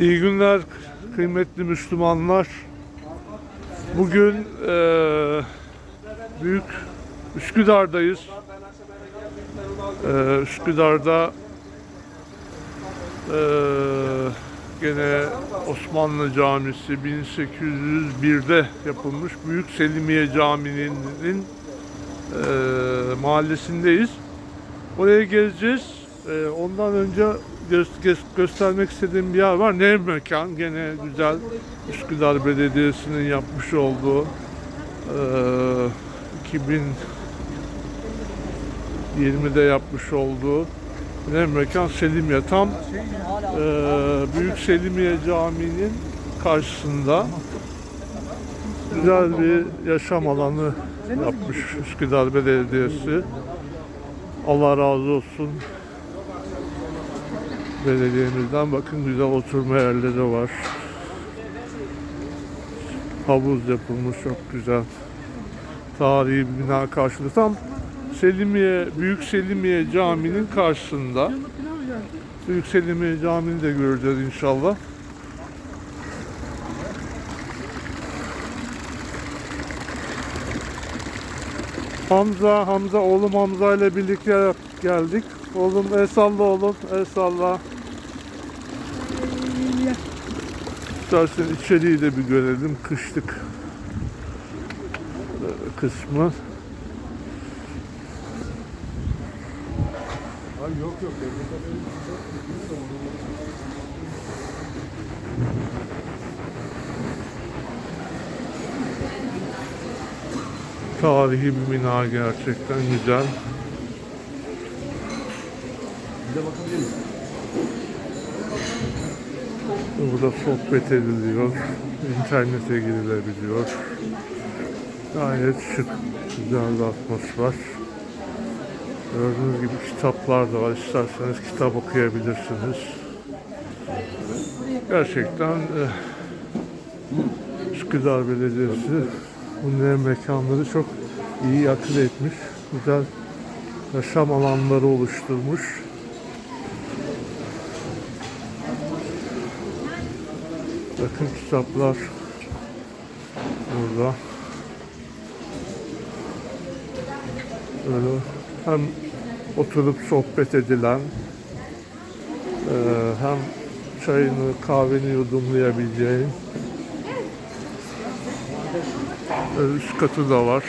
İyi günler kıymetli Müslümanlar. Bugün eee, Büyük Üsküdar'dayız. Eee, Üsküdar'da eee, gene Osmanlı Camisi 1801'de yapılmış Büyük Selimiye Camii'nin eee, mahallesindeyiz. Oraya gezeceğiz. Ee, ondan önce gö- gö- göstermek istediğim bir yer var. Nev Mekan. Gene güzel Üsküdar Belediyesi'nin yapmış olduğu ee, 2020'de yapmış olduğu Nev Mekan Selimiye. Tam ee, Büyük Selimiye Camii'nin karşısında güzel bir yaşam alanı yapmış Üsküdar Belediyesi. Allah razı olsun. Belediyemizden bakın güzel oturma yerleri var. Havuz yapılmış çok güzel. Tarihi bina karşılığı. Tam Selimiye, Büyük Selimiye Camii'nin karşısında. Büyük Selimiye Camii'ni de göreceğiz inşallah. Hamza, Hamza, oğlum Hamza ile birlikte geldik. Oğlum el salla oğlum, el salla. İstersen içeriği de bir görelim, kışlık kısmı. Tarihi bir bina gerçekten güzel. Burada sohbet ediliyor, internete girilebiliyor. Gayet şık, güzel bir atmosfer. Gördüğünüz gibi kitaplar da var. İsterseniz kitap okuyabilirsiniz. Gerçekten eh, Üsküdar Belediyesi bunların mekanları çok iyi akıl etmiş. Güzel yaşam alanları oluşturmuş. Bakın kitaplar burada. Böyle hem oturup sohbet edilen eee, hem çayını kahveni yudumlayabileceğin Böyle üst katı da var.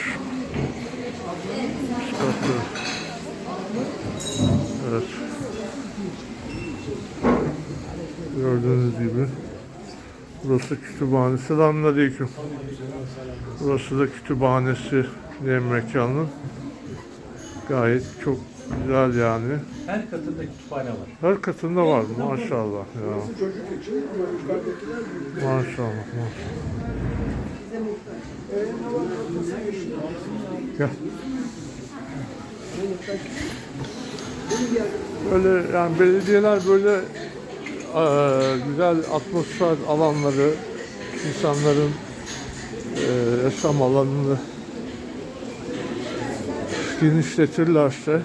Üst katı. Evet. Gördüğünüz gibi. Burası kütüphane. Selamünaleyküm. Burası da kütüphanesi diye mekanın. Gayet çok güzel yani. Her katında kütüphane var. Her katında var maşallah ya. Maşallah. maşallah. Gel. Böyle yani belediyeler böyle eee, güzel atmosfer alanları insanların eee, yaşam alanını genişletirlerse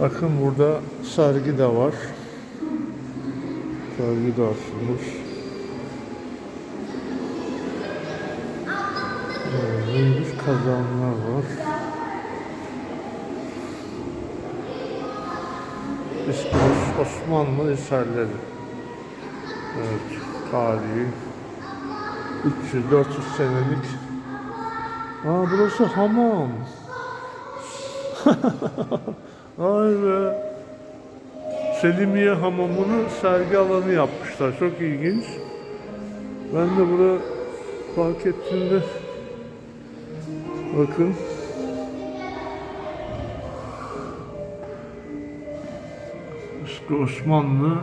bakın burada sergi de var. Sergi de açılmış. Neymiş kazanlar var. Os- Osmanlı eserleri. Evet, tarihi. 300-400 senelik. Aa burası hamam. Vay be. Selimiye hamamını sergi alanı yapmışlar. Çok ilginç. Ben de burada fark ettiğimde bakın. Eski Osmanlı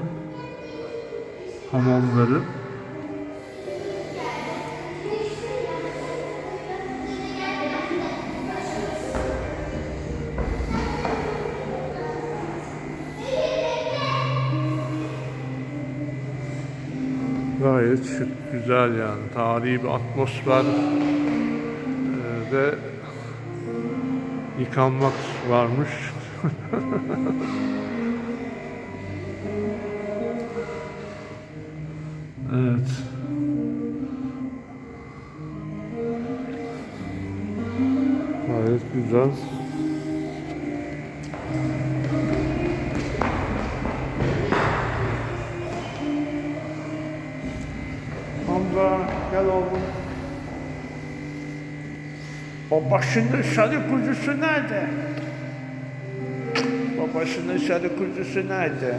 hamamları. Gayet şık, güzel yani. Tarihi bir atmosfer ve yıkanmak varmış. evet. Gayet güzel. Hamza gel oğlum. Babasının sarı kuzusu nerede? Babasının sarı kuzusu nerede?